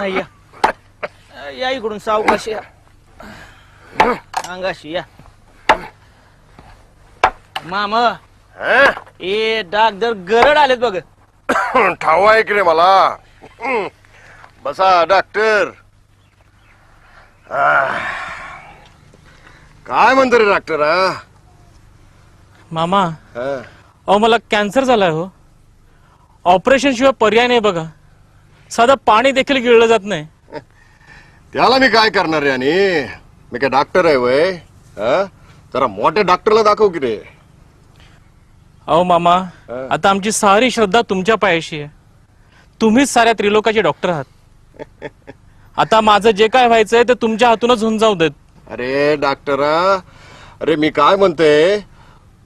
हा, या या इकडून सावकाशी या अंगाशी या माम ए डागदर गरड आलेत बघ ठाव आहे की रे मला. बसा डॉक्टर. काय म्हणतो रे डॉक्टर हा? मामा हा? अहो मला कॅन्सर झालाय हो ऑपरेशन शिवाय पर्याय नाही बघा साधं पाणी देखील गिळलं जात नाही. त्याला मी काय करणार आणि? मी काय डॉक्टर आहे वय? हा? जरा मोठ्या डॉक्टरला दाखव की रे. अहो मामा. आता आमची सारी श्रद्धा तुमच्या पायाशी आहे. तुम्हीच साऱ्या त्रिलोकाचे डॉक्टर आहात. आता माझं जे काय व्हायचंय ते तुमच्या हातूनच होऊन जाऊ देत. अरे डॉक्टर अरे मी काय म्हणते?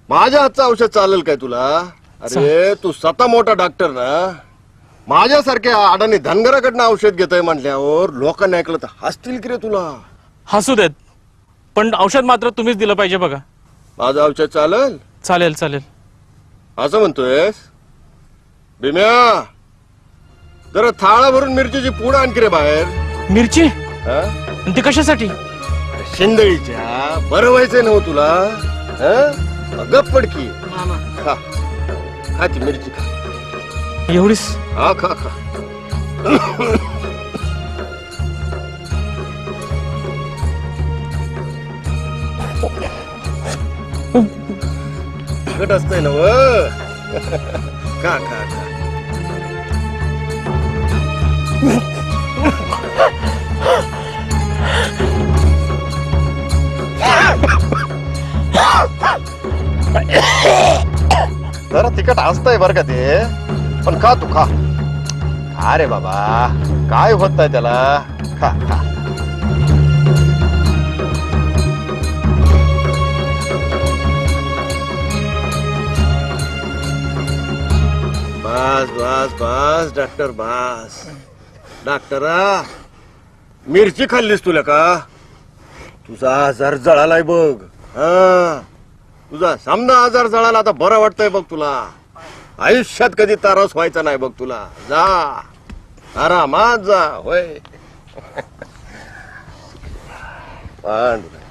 माझ्या हातचं औषध चालेल काय तुला? अरे तू स्वतः मोठा डॉक्टर ना? माझ्यासारख्या अडाणी धनगराकडनं औषध घेतोय म्हटल्यावर लोकांनी ऐकलं तर हसतील की रे तुला? हसू देत. पण औषध मात्र तुम्हीच दिलं पाहिजे बघा. माझं औषध चालेल? चालेल चालेल. असं म्हणतोयस? भीम्या जरा थाळा भरून मिरचीची पूड आणखी रे बाहेर. मिरची? हा? आणि ती कशासाठी? अरे शिंदळीच्या. बरं व्हायचंय ना हो तुला हा? गप पडकी. खा ती मिरची खा. एवढीच? हा खा खा. तिखट असतंय ना व खा खा खा. जरा तिकट असतंय बरं का ते. पण खा तू खा खा रे बाबा काय होत नाही त्याला खा खा बस बस बस डॉक्टर बस डॉक्टरा मिरची खाल्लीस तुला का तुझा आजार जळालाय बघ हा तुझा सामना आजार जळाला आता बरं वाटतंय बघ तुला आयुष्यात कधी तारास व्हायचा नाही बघ तुला. जा. आरामात जा. होय.